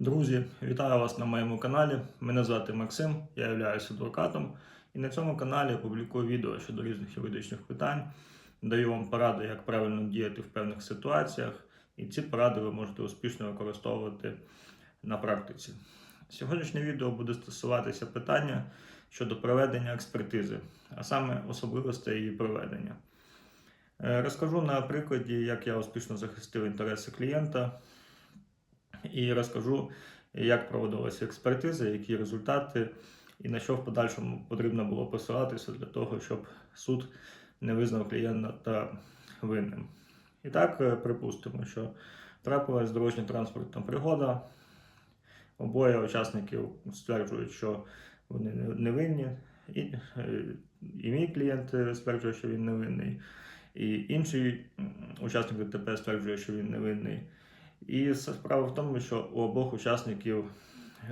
Друзі, вітаю вас на моєму каналі. Мене звати Максим, я являюсь адвокатом, і на цьому каналі я публікую відео щодо різних юридичних питань, даю вам поради, як правильно діяти в певних ситуаціях, і ці поради ви можете успішно використовувати на практиці. Сьогоднішнє відео буде стосуватися питання щодо проведення експертизи, а саме особливостей її проведення. Е, Розкажу на прикладі, як я успішно захистив інтереси клієнта, і розкажу, як проводилася експертиза, які результати, і на що в подальшому потрібно було посилатися для того, щоб суд не визнав клієнта винним. І так, е, припустимо, що трапилась дорожньо-транспортна пригода. Обоє учасників стверджують, що вони не- не винні, і, е, і мій клієнт е, стверджує, що він не винний, і інший учасник ДТП стверджує, що він не винний. І справа в тому, що у обох учасників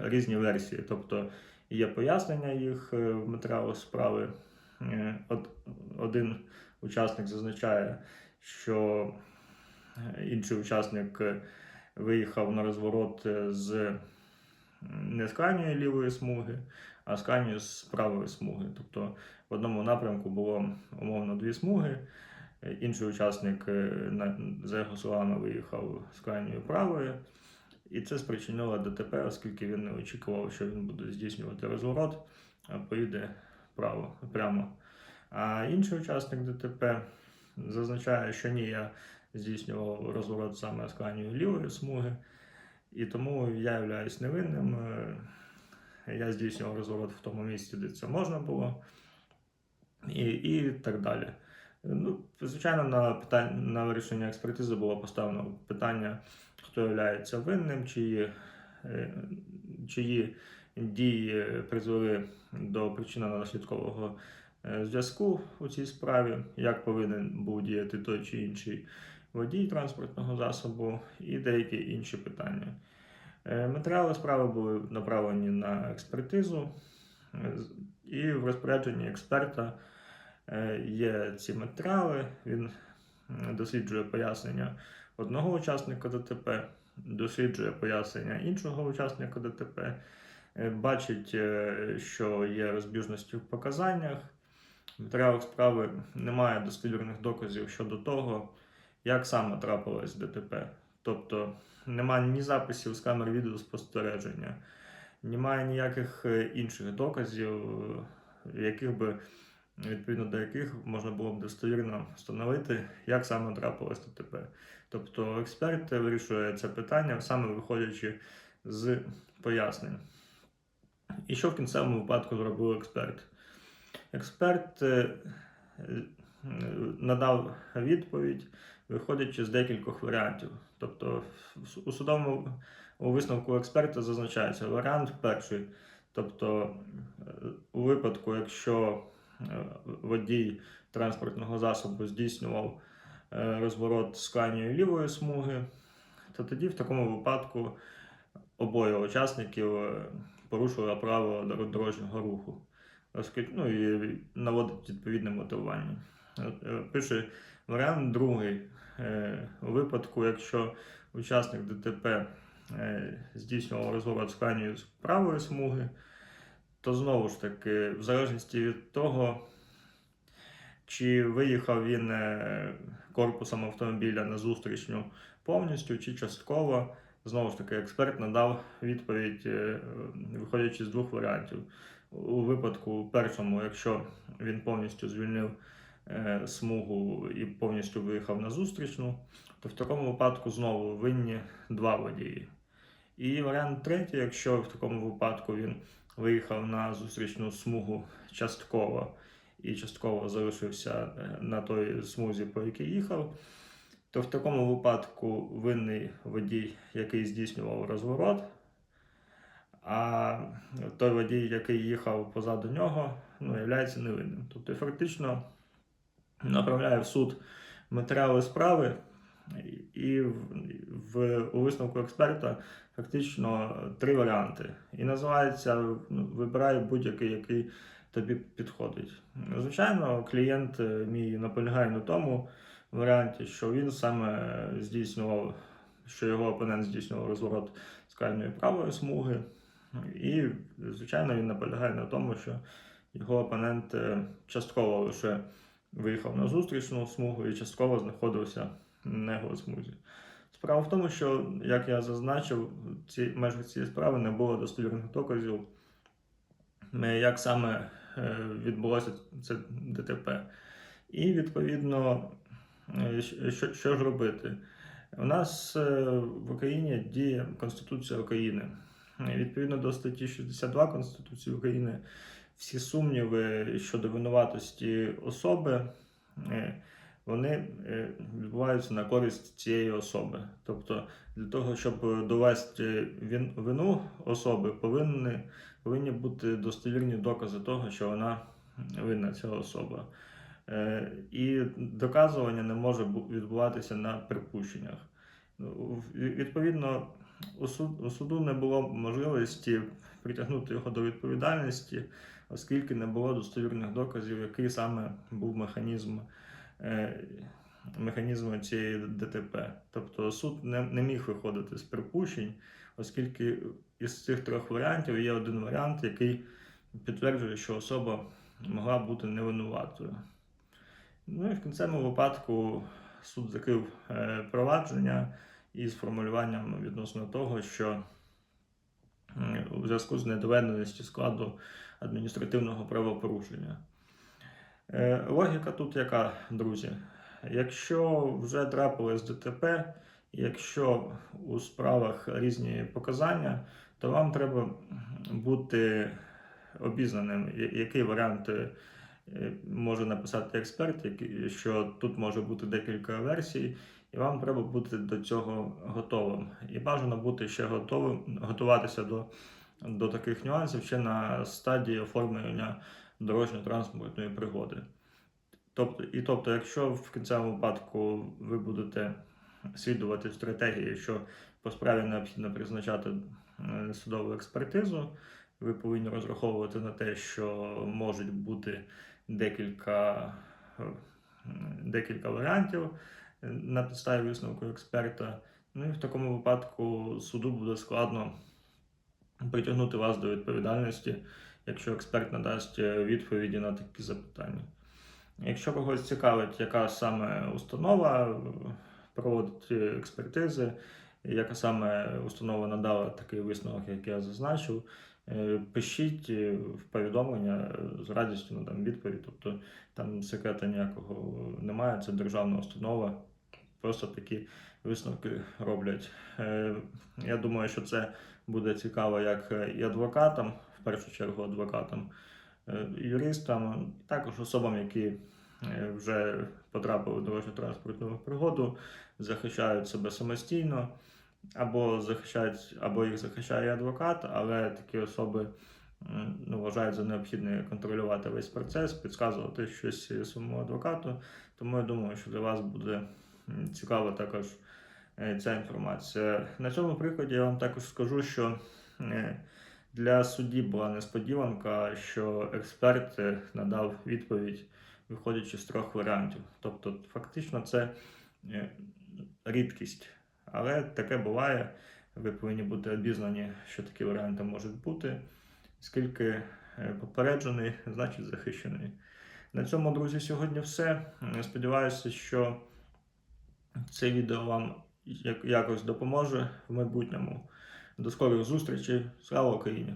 різні версії, тобто є пояснення їх е, в матеріалах справи. Е, один учасник зазначає, що інший учасник виїхав на розворот е, з не з крайньої лівої смуги, а з крайньої з правої смуги. Тобто в одному напрямку було умовно дві смуги. Інший учасник, е, за його словами, виїхав з крайньої правої, і це спричинило ДТП, оскільки він не очікував, що він буде здійснювати розворот, а поїде право, прямо. А інший учасник ДТП зазначає, що ні, я здійснював розворот саме з крайньої лівої смуги, і тому я являюсь невинним. е, Я здійснював розворот в тому місці, де це можна було, і, і так далі. Ну, звичайно, на питання на вирішення експертизи було поставлено питання, хто є винним, чиї, е, чиї дії призвели до причинно-наслідкового е, зв'язку у цій справі, як повинен був діяти той чи інший водій транспортного засобу і деякі інші питання. Е, Матеріали справи були направлені на експертизу, е, і в розпорядженні експерта е, є ці матеріали. Він досліджує пояснення одного учасника ДТП, досліджує пояснення іншого учасника ДТП, е, бачить, е, що є розбіжності в показаннях. В матеріалах справи немає достовірних доказів щодо того, як саме трапилось ДТП. Тобто немає ні записів з камер відеоспостереження, немає ніяких е, інших доказів, е, яких би відповідно до яких можна було б достовірно встановити, як саме трапилось ДТП. Тобто експерт вирішує це питання, саме виходячи з пояснень. І що в кінцевому випадку зробив експерт? Експерт е, е, надав відповідь, виходячи з декількох варіантів. Тобто, у судовому у висновку експерта зазначається варіант перший. Тобто, е, у випадку, якщо водій транспортного засобу здійснював е, розворот з крайньої лівої смуги, то тоді в такому випадку обоє учасників е, порушили право дор- дорожнього руху. Ну, і наводить відповідне мотивування. Е, Пише варіант другий. Е, У випадку, якщо учасник ДТП е, здійснював розворот з крайньої правої смуги, то знову ж таки, в залежності від того, чи виїхав він е, корпусом автомобіля на зустрічню повністю чи частково, знову ж таки, експерт надав відповідь, е, виходячи з двох варіантів. У випадку першому, якщо він повністю звільнив е, смугу і повністю виїхав на зустрічну, то в такому випадку знову винні два водії. І варіант третій, якщо в такому випадку він виїхав на зустрічну смугу частково і частково залишився е, на той смузі, по якій їхав, то в такому випадку винний водій, який здійснював розворот, а той водій, який їхав позаду нього, ну, є невинним. Тобто фактично направляє в суд матеріали справи, і в, в, у висновку експерта фактично три варіанти. І називається ну, вибирай будь-який, який тобі підходить. Звичайно, клієнт е, мій наполягає на тому варіанті, що він саме здійснював що його опонент здійснював розворот крайньої правої смуги. І, звичайно, він наполягає на тому, що його опонент е, частково лише виїхав на зустрічну смугу і частково знаходився на його смузі. Справа в тому, що, як я зазначив, ці, в межах цієї справи не було достовірних доказів, е, як саме е, відбулося це ДТП. І, відповідно, е, що, що ж робити? У нас в Україні діє Конституція України. Відповідно до статті 62 Конституції України, всі сумніви щодо винуватості особи, вони е, відбуваються на користь цієї особи. Тобто, для того, щоб довести вину особи, повинні, повинні бути достовірні докази того, що вона винна ця особа. Е, І доказування не може відбуватися на припущеннях. Ну, Відповідно, у суду не було можливості притягнути його до відповідальності, оскільки не було достовірних доказів, який саме був механізм, е, механізм цієї ДТП. Тобто суд не, не міг виходити з припущень, оскільки із цих трьох варіантів є один варіант, який підтверджує, що особа могла бути невинуватою. Ну і в кінцевому випадку суд закрив провадження із формулюванням відносно того, що у зв'язку з недоведеністю складу адміністративного правопорушення. Е, Логіка тут яка, друзі? Якщо вже трапилось ДТП, якщо у справах різні показання, то вам треба бути обізнаним, який варіант е, може написати експерт, що тут може бути декілька версій, і вам треба бути до цього готовим. І бажано бути ще готовим, готуватися до, до таких нюансів ще на стадії оформлення дорожньо-транспортної пригоди. Тобто, і тобто, якщо в кінцевому випадку ви будете слідувати стратегії, що по справі необхідно призначати е, судову експертизу, ви повинні розраховувати на те, що можуть бути декілька, е, декілька варіантів е, на підставі висновку експерта. Ну і в такому випадку суду буде складно притягнути вас до відповідальності, якщо експерт надасть е, відповіді на такі запитання. Якщо когось цікавить, яка саме установа е, проводить е, експертизи, яка саме установа надала такий висновок, як я зазначив, пишіть в повідомлення з радістю надам відповідь. Тобто там секрета ніякого немає, це державна установа. Просто такі висновки роблять. Е, Я думаю, що це буде цікаво як і адвокатам, в першу чергу адвокатам, е, юристам, також особам, які е, вже потрапили в дорожньо-транспортну пригоду, захищають себе самостійно, або захищають, або їх захищає адвокат, але такі особи ну, вважають за необхідне контролювати весь процес, підказувати щось своєму адвокату. Тому я думаю, що для вас буде цікава також е, ця інформація. На цьому прикладі я вам також скажу, що е, для судді була несподіванка, що експерт е, надав відповідь, виходячи з трьох варіантів. Тобто, фактично, це рідкість. Але таке буває. Ви повинні бути обізнані, що такі варіанти можуть бути. Скільки попереджений, значить захищений. На цьому, друзі, сьогодні все. Сподіваюся, що це відео вам якось допоможе в майбутньому. До скорих зустрічей. Слава Україні!